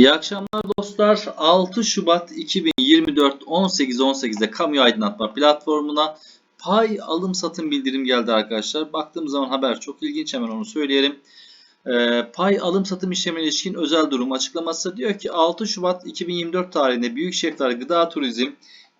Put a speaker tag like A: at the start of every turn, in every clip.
A: İyi akşamlar dostlar. 6 Şubat 2024 18.18'de kamu aydınlatma platformuna pay alım satım bildirim geldi arkadaşlar. Baktığımız zaman haber çok ilginç hemen onu söyleyelim. Ee, pay alım satım işlemine ilişkin özel durum açıklaması diyor ki 6 Şubat 2024 tarihinde Büyük Şefler Gıda Turizm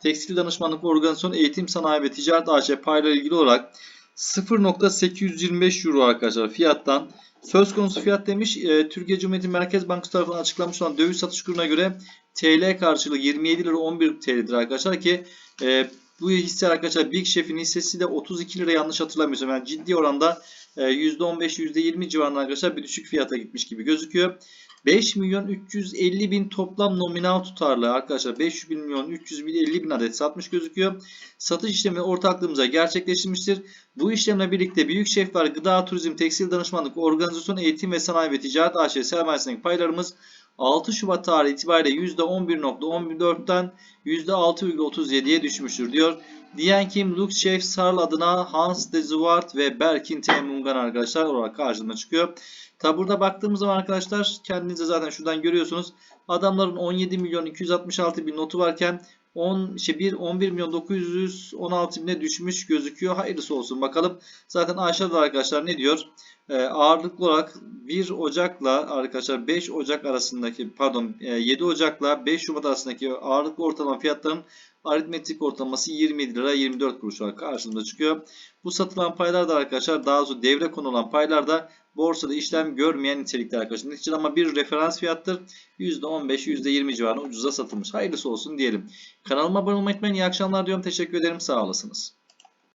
A: Tekstil Danışmanlık Organizasyonu Eğitim Sanayi ve Ticaret AŞ payla ilgili olarak 0.825 euro arkadaşlar fiyattan Söz konusu fiyat demiş e, Türkiye Cumhuriyeti Merkez Bankası tarafından açıklanmış olan döviz satış kuruna göre TL karşılığı 27 lira 11 TL'dir arkadaşlar ki e, bu hisse arkadaşlar Big Chef'in hissesi de 32 lira yanlış hatırlamıyorsam yani ciddi oranda e, %15 %20 civarında arkadaşlar bir düşük fiyata gitmiş gibi gözüküyor. 5 milyon 350 bin toplam nominal tutarlı arkadaşlar 5 milyon 350 bin adet satmış gözüküyor. Satış işlemi ortaklığımıza gerçekleştirmiştir. Bu işlemle birlikte Büyük Şefler Gıda Turizm Tekstil Danışmanlık Organizasyon Eğitim ve Sanayi ve Ticaret AŞ sermayesindeki paylarımız 6 Şubat tarihi itibariyle %11.14'ten %6.37'ye düşmüştür diyor. Diyen kim? Lux Chef Sarl adına Hans de Zuwart ve Berkin T. Arkadaşlar olarak karşımıza çıkıyor. Tabi burada baktığımız zaman arkadaşlar kendinize zaten şuradan görüyorsunuz. Adamların 17 milyon 266 bin notu varken 10 şey 1 11 milyon 916 bine düşmüş gözüküyor. Hayırlısı olsun bakalım. Zaten aşağıda arkadaşlar ne diyor? Ee, ağırlıklı olarak 1 Ocak'la arkadaşlar 5 Ocak arasındaki pardon e, 7 Ocak'la 5 Şubat arasındaki ağırlıklı ortalama fiyatların aritmetik ortalaması 27 lira 24 kuruş olarak karşımıza çıkıyor. Bu satılan paylar da arkadaşlar daha sonra devre konulan paylar da borsada işlem görmeyen nitelikte arkadaşlar. Neticede ama bir referans fiyattır. %15 %20 civarında ucuza satılmış. Hayırlısı olsun diyelim. Kanalıma abone olmayı unutmayın. İyi akşamlar diyorum. Teşekkür ederim. Sağ olasınız.